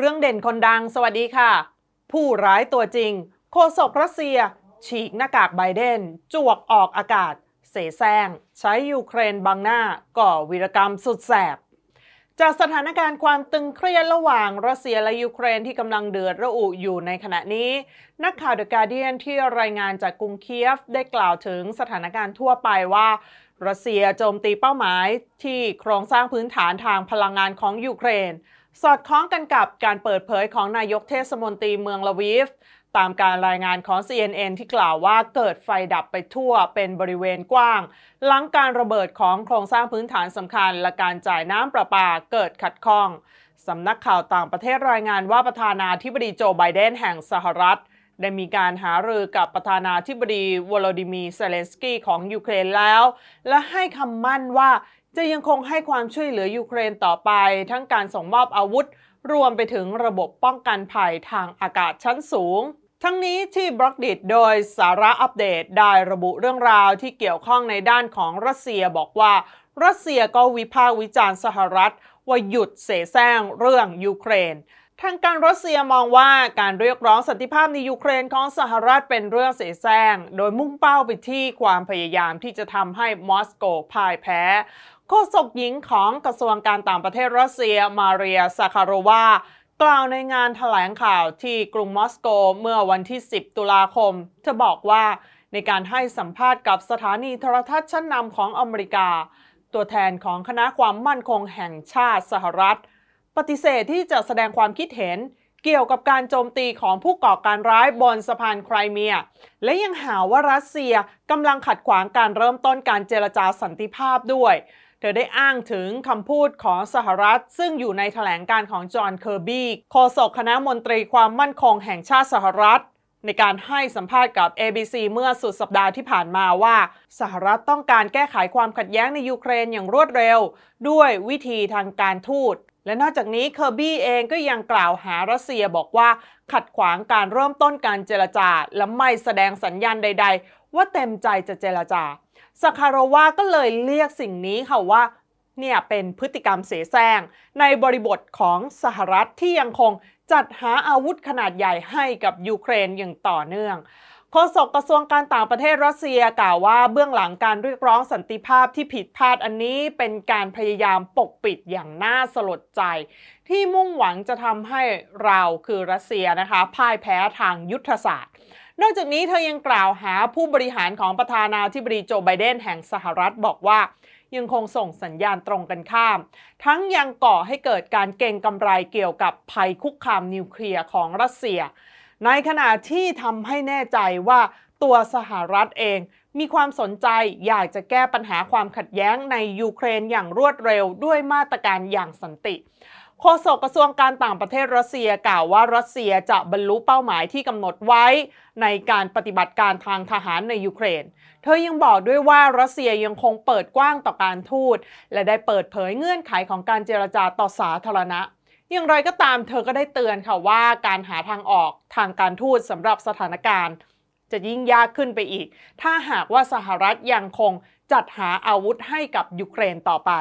เรื่องเด่นคนดังสวัสดีค่ะ ผู้ร้ายตัวจริงโฆษกรัสเซีย ฉีกหน้ากากไบเดน จวกออกอากาศ เสแสร้ง ใช้ยูเครนบังหน้า ก่อวีรกรรมสุดแสบ จากสถานการณ์ความตึงเครียดระหว่างรัสเซียและยูเครนที่กำลังเดือดระอุอยู่ในขณะนี้ นักข่าวเดอะการเดียนที่รายงานจากกรุงเคียฟได้กล่าวถึงสถานการณ์ทั่วไปว่ารัสเซียโจมตีเป้าหมายที่โครงสร้างพื้นฐานทางพลังงานของยูเครน สอดคล้องกันกับการเปิดเผยของนายกเทศมนตรีเมืองลาวีฟ ตามการรายงานของ CNN ที่กล่าวว่าเกิดไฟดับไปทั่วเป็นบริเวณกว้าง หลังการระเบิดของโครงสร้างพื้นฐานสำคัญ และการจ่ายน้ำประปาเกิดขัดข้องสำนักข่าวต่างประเทศรายงานว่าประธานาธิบดีโจไบเดนแห่งสหรัฐ ได้มีการหารือกับประธานาธิบดีวโลดิมีร์เซเลนสกี้ของยูเครนแล้ว และให้คำมั่นว่า จะยังคงให้ความช่วยเหลือยูเครนต่อไป ทั้งการส่งมอบอาวุธ รวมไปถึงระบบป้องกันภัยทางอากาศชั้นสูง ทั้งนี้ที่บล็อกดิโดยสาระอัปเดตได้ระบุเรื่องราวที่เกี่ยวข้องในด้านของรัสเซียบอกว่า รัสเซียก็วิพากษ์วิจารณ์สหรัฐว่าหยุดเสแสร้งเรื่องยูเครน ทางการรัสเซียมองว่าการเรียกร้องสันติภาพในยูเครนของสหรัฐเป็นเรื่องเสแสร้ง โดยมุ่งเป้าไปที่ความพยายามที่จะทำให้มอสโกพ่ายแพ้โฆษกหญิงของกระทรวงการต่างประเทศรัสเซียมาเรียซาคารวากล่าวในงานถแถลงข่าวที่กรุงมอสโกเมื่อวันที่ 10 ตุลาคม เธอบอกว่าในการให้สัมภาษณ์กับสถานีโทรทัศน์ชั้นนำของอเมริกา ตัวแทนของคณะความมั่นคงแห่งชาติสหรัฐ ปฏิเสธที่จะแสดงความคิดเห็นเกี่ยวกับการโจมตีของผู้ก่อการร้ายบนสะพานไครเมีย และยังหาว่ารัสเซียกำลังขัดขวางการเริ่มต้นการเจรจาสันติภาพด้วย เธอได้อ้างถึงคำพูดของสหรัฐ ซึ่งอยู่ในแถลงการของจอห์นเคอร์บี้โฆษกคณะมนตรีความมั่นคงแห่งชาติสหรัฐ ในการให้สัมภาษณ์กับ ABC เมื่อสุดสัปดาห์ที่ผ่านมาว่า สหรัฐต้องการแก้ไขความขัดแย้งในยูเครนอย่างรวดเร็ว ด้วยวิธีทางการทูต และนอกจากนี้เคอร์บี้เองก็ยังกล่าวหารัสเซียบอกว่าขัดขวางการเริ่มต้นการเจรจา และไม่แสดงสัญญาณใด ๆ ว่าเต็มใจจะเจรจาสคารวาก็เลยเรียกสิ่งนี้ค่ะว่าเนี่ยเป็นพฤติกรรมเสแสร้งในบริบทของสหรัฐที่ยังคงจัดหาอาวุธขนาดใหญ่ให้กับยูเครนอย่างต่อเนื่อง โฆษกกระทรวงการต่างประเทศรัสเซียกล่าวว่าเบื้องหลังการเรียกร้องสันติภาพที่ผิดพลาดอันนี้เป็นการพยายามปกปิดอย่างน่าสลดใจ ที่มุ่งหวังจะทำให้เราคือรัสเซียนะคะพ่ายแพ้ทางยุทธศาสตร์ นอกจากนี้เธอยังกล่าวหาผู้บริหารของประธานาธิบดีโจไบเดนแห่งสหรัฐบอกว่ายังคงส่งสัญญาณตรงกันข้าม ทั้งยังก่อให้เกิดการเก่งกำไรเกี่ยวกับภัยคุกคามนิวเคลียร์ของรัสเซีย ในขณะที่ทำให้แน่ใจว่าตัวสหรัฐเอง มีความสนใจอยากจะแก้ปัญหาความขัดแย้งในยูเครนอย่างรวดเร็วด้วยมาตรการอย่างสันติโฆษกกระทรวงการต่างประเทศรัสเซียกล่าวว่ารัสเซียจะบรรลุเป้าหมายที่กำหนดไว้ในการปฏิบัติการทางทหารในยูเครน เธอยังบอกด้วยว่ารัสเซียยังคงเปิดกว้างต่อการทูต และได้เปิดเผยเงื่อนไขของการเจรจาต่อสาธารณะ อย่างไรก็ตามเธอก็ได้เตือนค่ะว่าการหาทางออกทางการทูตสำหรับสถานการณ์ จะยิ่งยากขึ้นไปอีก ถ้าหากว่าสหรัฐยังคงจัดหาอาวุธให้กับยูเครนต่อไป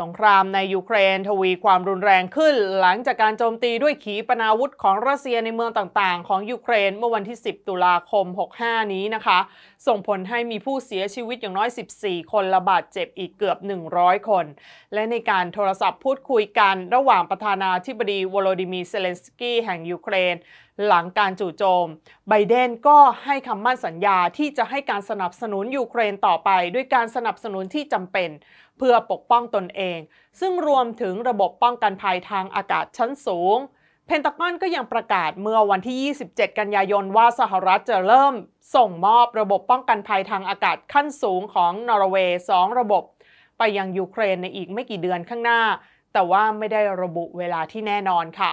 สงครามในยูเครนทวีความรุนแรงขึ้น หลังจากการโจมตีด้วยขีปนาวุธของรัสเซียในเมืองต่างๆ ของยูเครนเมื่อวันที่ 10 ตุลาคม 65 นี้นะคะ ส่งผลให้มีผู้เสียชีวิตอย่างน้อย 14 คนและบาดเจ็บอีกเกือบ 100 คน และในการโทรศัพท์พูดคุยกันระหว่างประธานาธิบดีวโลดิมีเซเลนสกี้แห่งยูเครน หลังการจู่โจม ไบเดนก็ให้คำมั่นสัญญาที่จะให้การสนับสนุนยูเครนต่อไป ด้วยการสนับสนุนที่จำเป็น เพื่อปกป้องตนเอง ซึ่งรวมถึงระบบป้องกันภัยทางอากาศชั้นสูง เพนตากอนก็ยังประกาศเมื่อวันที่ 27 กันยายนว่าสหรัฐจะเริ่ม ส่งมอบระบบป้องกันภัยทางอากาศขั้นสูงของนอร์เวย์2ระบบ ไปยังยูเครนในอีกไม่กี่เดือนข้างหน้า แต่ว่าไม่ได้ระบุเวลาที่แน่นอนค่ะ